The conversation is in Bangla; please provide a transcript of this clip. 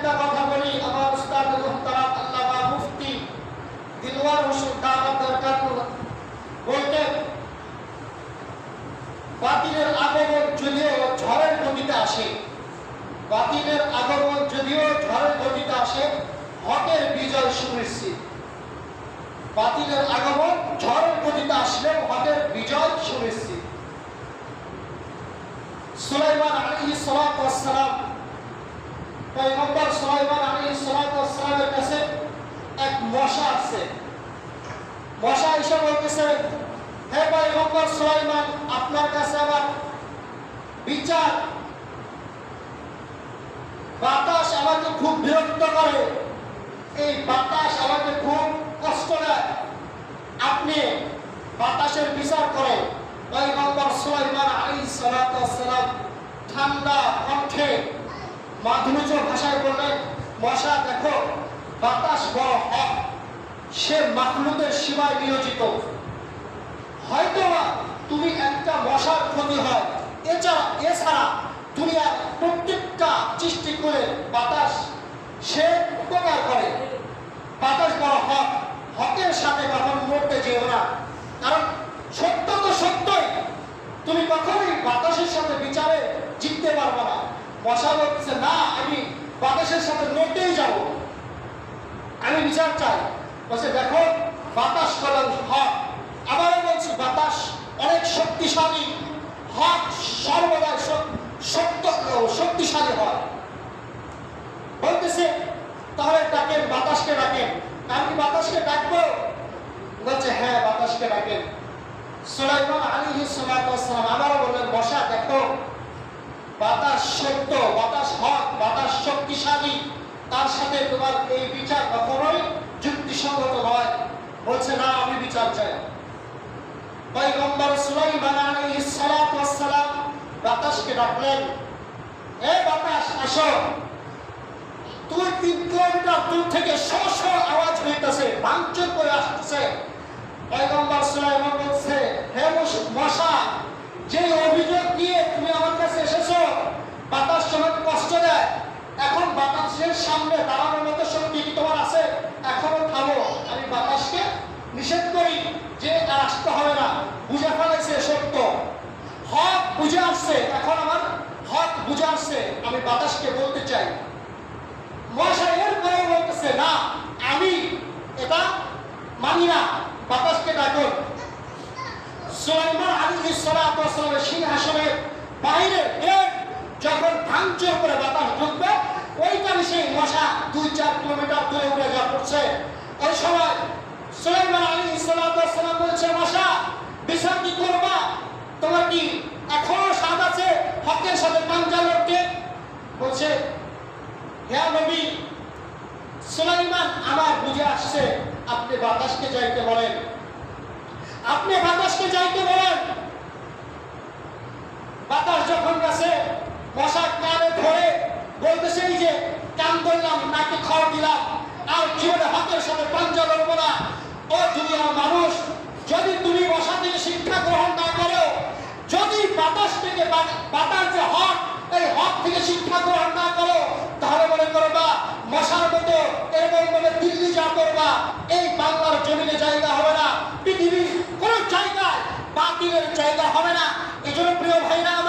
একটা কথা বলি, আমার উস্তাদ আল্লামা মুফতি দিলওয়ার হোসেন দরকার বলতেন, বাতিলের আগমন যদিও ঝড়ের গতিতে আসে, বাতিলের আগমন যদিও ঝড়ের গতিতে আসে, হকের বিজয় সুনিশ্চিত। বাতিলের আগমন ঝড়ের গতিতে হকের বিজয় সুনিশ্চিত। সুলাইমান ওয়াস সালাম পয়গম্বর সুলাইমান সালামের কাছে এক মশা আছে। মশা এসে বলতেছে, হে পয়গম্বর আপনার কাছে আমার বিচার। বাতাস আমাকে খুব বিরক্ত করে। এই বাতাস আমাকে খুব কষ্ট দেয়। আপনি বাতাসের বিচার করেন। পয়গম্বর সুলাইমান আলাইহিস সালাতু ওয়াস সালাম ঠান্ডা মাধুর্য ভাষায় বললেন মশা দেখো, বাতাস বড় হক সে মাহমুদের সীমায় নিয়োজিত। হয়তো তুমি একটা মশার ক্ষতি হয়। এছাড়া এছাড়া দুনিয়ার প্রত্যেকটা সৃষ্টি করে বাতাস, সে উপকার করে। বাতাস বড় হক হকের সাথে কখনো মরতে যেও না। কারণ সত্য তো সত্যই। তুমি কখনোই বাতাসের সাথে বিচারে জিততে পারবে না। মশা না আমি বাতাসের সাথে লড়তেই যাব আমি বিচার চাই বলছে, দেখো, বাতাস কলম, হক। আবারও বলছি, বাতাস অনেক শক্তিশালী। হক সর্বদা সত্য শক্তিশালী হয়। বলতেছে, তাহলে ডাকেন, বাতাসকে ডাকেন। আমি বাতাসকে ডাকবো? বলছে হ্যাঁ বাতাসকে ডাকেন। সুলাইমান ওয়াস সালাম আবারও বললেন, বসা, দেখো, বাতাস সত্য, বাতাস হক, বাতাস শক্তিশালী। তার সাথে তোমার এই বিচার বলছে, না, আমি বিচার চাই পয়গম্বর সুলাইমান আলাইহিস সালাতু ওয়াস সালাম বাতাসকে ডাকলেন, এ বাতাস, আসো। তুই তিন দূর থেকে আওয়াজ ভাঙচুর করে পয়গম্বর সুলাইমান বলছে, হে মশা যে অভিযোগ নিয়ে তুমি আমার কাছে এসেছ, বাতাস তোমাকে কষ্ট দেয়। এখন বাতাসের সামনে দাঁড়ানোর মতো শক্তি কি তোমার আছে? এখনও নিষেধ করি যে আসতে হবে না। বুঝে ফেলেছে, সত্য। হক বুঝে আসছে, এখন আমার হক বুঝে আসছে। আমি বাতাসকে বলতে চাই। মশা এরপরে বলতেছে, না, আমি এটা মানি না। বাতাসকে ডাকুন সালামের সিংহাসনের বাইরে যখন ভাঙচুর করে বাতাস ঢুকবে, ওইখানে সেই মশা দুই চার কিলোমিটার দূরে উড়ে যা পড়ছে। ওই সময় সুলাইমান আলাইহিস সালাতু ওয়াস সালাম বলছে, মশা, বিচার কি তোমার কি এখনও স্বাদ আছে হকের সাথে পাঞ্জা লড়তে? বলছে হ্যাঁ নবী, সুলাইমান আমার বুঝে আসছে, আপনি বাতাসকে যাইতে বলেন। আপনি বাতাসকে যাইতে বলেন? বাতাস যখন গেছে মশা কানে ধরে বলতেছে, এই যে কান ধরলাম, নাকে খড় দিলাম আর জীবনে হকের সাথে পাঞ্জা লড়বো না ও দুনিয়ার মানুষ যদি তুমি মশা থেকে শিক্ষা গ্রহণ না করো যদি বাতাস থেকে বা- বাতাস যে হক এই হক থেকে শিক্ষা গ্রহণ না করো তাহলে মনে করবা মশার মতো এরকম ভাবে দিল্লি যা করবা এই বাংলার জমিনে জায়গা হবে না। পৃথিবীর কোন জায়গায় বাতিলের জায়গা হবে না। এজন্য জন্য প্রিয় ভাইরা